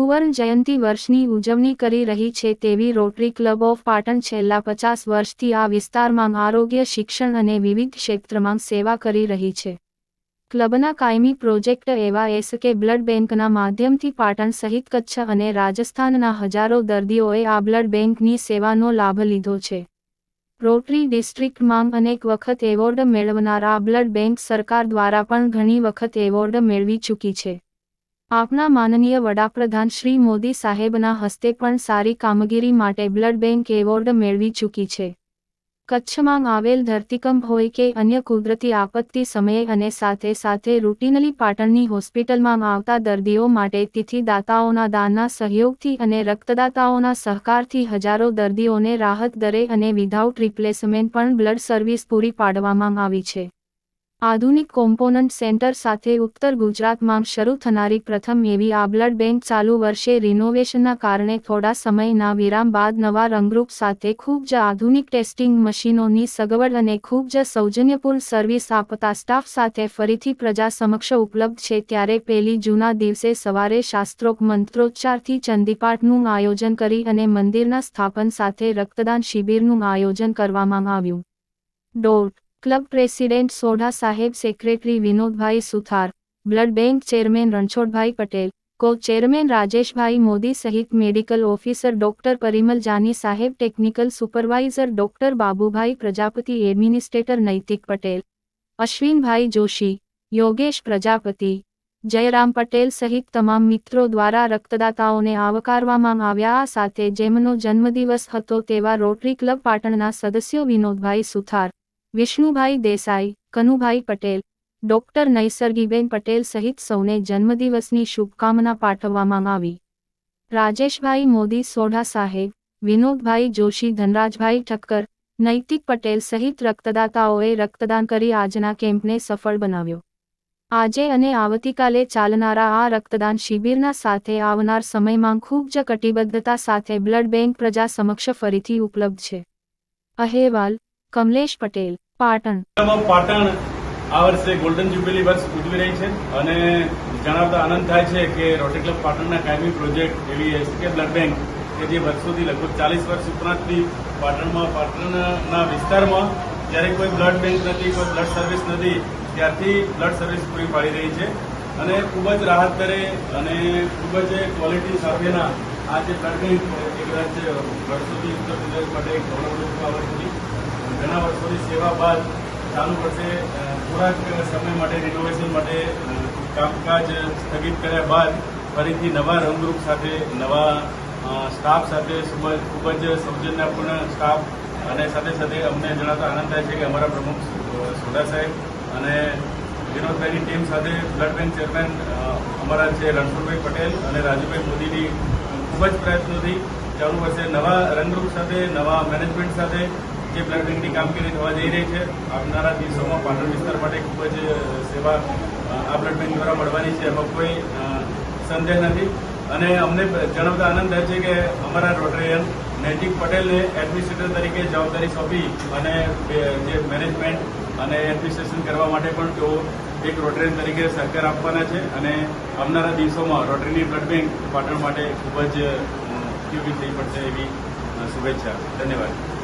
સુવર્ણ જયંતિ વર્ષની ઉજવણી કરી રહી છે તેવી રોટરી ક્લબ ઓફ પાટણ છેલ્લા પચાસ વર્ષથી આ વિસ્તારમાં આરોગ્ય, શિક્ષણ અને વિવિધ ક્ષેત્રમાં સેવા કરી રહી છે. ક્લબના કાયમી પ્રોજેક્ટ એવા એસ કે બ્લડ બેંકના માધ્યમથી પાટણ સહિત કચ્છ અને રાજસ્થાનના હજારો દર્દીઓએ આ બ્લડ બેંકની સેવાનો લાભ લીધો છે. રોટરી ડિસ્ટ્રિક્ટમાં અનેક વખત એવોર્ડ મેળવનાર આ બ્લડ બેંક સરકાર દ્વારા પણ ઘણી વખત એવોર્ડ મેળવી ચૂકી છે. આપના માનનીય વડાપ્રધાન શ્રી મોદી સાહેબના હસ્તે પણ સારી કામગીરી માટે બ્લડ બેંક એવોર્ડ મેળવી ચૂકી છે. કચ્છમાં આવેલ ધરતીકંપ હોય કે અન્ય કુદરતી આપત્તિ સમયે અને સાથે સાથે રૂટીનલી પાટણની હોસ્પિટલમાં આવતા દર્દીઓ માટે તિથિદાતાઓના દાનના સહયોગથી અને રક્તદાતાઓના સહકારથી હજારો દર્દીઓને રાહત દરે અને વિધાઉટ રિપ્લેસમેન્ટ પણ બ્લડ સર્વિસ પૂરી પાડવામાં આવી છે. આધુનિક કોમ્પોનન્ટ સેન્ટર સાથે ઉત્તર ગુજરાતમાં શરૂ થનારી પ્રથમ એવી આ બ્લડ બેંક ચાલુ વર્ષે રિનોવેશનના કારણે થોડા સમયના વિરામ બાદ નવા રંગરૂપ સાથે ખૂબ જ આધુનિક ટેસ્ટિંગ મશીનોની સગવડ અને ખૂબ જ સૌજન્યપૂર્ણ સર્વિસ આપતા સ્ટાફ સાથે ફરીથી પ્રજા સમક્ષ ઉપલબ્ધ છે ત્યારે પહેલી જૂના દિવસે સવારે શાસ્ત્રોક મંત્રોચ્ચારથી ચંદીપાઠનું આયોજન કરી અને મંદિરના સ્થાપન સાથે રક્તદાન શિબિરનું આયોજન કરવામાં આવ્યું. Dot club president Sodha Saheb secretary Vinodbhai Suthar blood bank chairman Ranchhodbhai Patel co chairman Rajeshbhai Modi સહિત medical officer doctor Parimal Jani સાહેબ technical supervisor doctor Babubhai Prajapati administrator Naitik Patel Ashwinbhai Joshi Yogesh Prajapati Jairam Patel સહિત તમામ મિત્રો દ્વારા રક્તદાતાઓને આવકારવામાં આવ્યા આ સાથે જેમનો જન્મદિવસ હતો, તેવા રોટરી ક્લબ પાટણના સદસ્યો વિનોદભાઈ સુથાર વિષ્ણુભાઈ દેસાઈ, કનુભાઈ પટેલ, ડોક્ટર નૈસર્ગીબેન પટેલ સહિત સૌને જન્મદિવસની શુભકામના પાઠવવામાં આવી. રાજેશભાઈ મોદી સોઢા સાહેબ, વિનોદભાઈ જોશી, ધનરાજભાઈ ઠક્કર, નૈતિક પટેલ સહિત રક્તદાતાઓએ રક્તદાન કરી આજના કેમ્પને સફળ બનાવ્યો. આજે અને આવતીકાલે ચાલનારા આ રક્તદાન શિબિરના સાથે આવનાર સમયમાં ખૂબ જ કટિબદ્ધતા સાથે બ્લડ બેંક પ્રજા સમક્ષ ફરીથી ઉપલબ્ધ છે. અહેવાલ કમલેશ પટેલ, પાટણ. પાટણ આ વર્ષે ગોલ્ડન જ્યુબિલી વર્ષ ઉજવી રહી છે અને જણાવતા આનંદ થાય છે કે રોટરી ક્લબ પાટણના કાયમી પ્રોજેક્ટ એવી એસકે બ્લડ બેંક કે જે વર્ષોથી લગભગ ચાલીસ વર્ષ ઉપરાંતથી પાટણમાં, પાટણના વિસ્તારમાં જ્યારે કોઈ બ્લડ બેંક નથી, કોઈ બ્લડ સર્વિસ નથી, ત્યારથી બ્લડ સર્વિસ પૂરી પાડી રહી છે. અને ખૂબ જ રાહત દરે અને ખૂબ જ ક્વોલિટી સાથેના આ જે બ્લડ બેંક એક વર્ષોથી ઉત્તર પ્રદેશ માટે એક વર્ષોની સેવા બાદ ચાલુ વર્ષે થોડાક સમય માટે રિનોવેશન માટે કામકાજ સ્થગિત કર્યા બાદ ફરીથી નવા રંગરૂપ સાથે, નવા સ્ટાફ સાથે ખૂબ જ સૌજન્યપૂર્ણ સ્ટાફ અને સાથે સાથે અમને જણાતા આનંદ થાય છે કે અમારા પ્રમુખ સોઢા સાહેબ અને વિનોદભાઈની ટીમ સાથે બ્લડ બેંક ચેરમેન અમારા છે રણછોડભાઈ પટેલ અને રાજુભાઈ મોદીની ખૂબ જ પ્રયત્નોથી ચાલુ વર્ષે નવા રંગરૂપ સાથે, નવા મેનેજમેન્ટ સાથે જે બ્લડ બેંકની કામગીરી થવા જઈ રહી છે, આવનારા દિવસોમાં પાટણ વિસ્તાર માટે ખૂબ જ સેવા આ બ્લડ બેંક દ્વારા મળવાની છે. એમાં કોઈ સંદેહ નથી. અને અમને જણાવતા આનંદ થાય છે કે અમારા રોટરીયન નૈતિક પટેલને એડમિનિસ્ટ્રેટર તરીકે જવાબદારી સોંપી અને જે મેનેજમેન્ટ અને એડમિનિસ્ટ્રેશન કરવા માટે પણ તેઓ એક રોટરીયન તરીકે સહકાર આપવાના છે. અને આવનારા દિવસોમાં રોટરીની બ્લડ બેંક પાટણ માટે ખૂબ જ ઉપયોગી થઈ પડશે એવી શુભેચ્છા. ધન્યવાદ.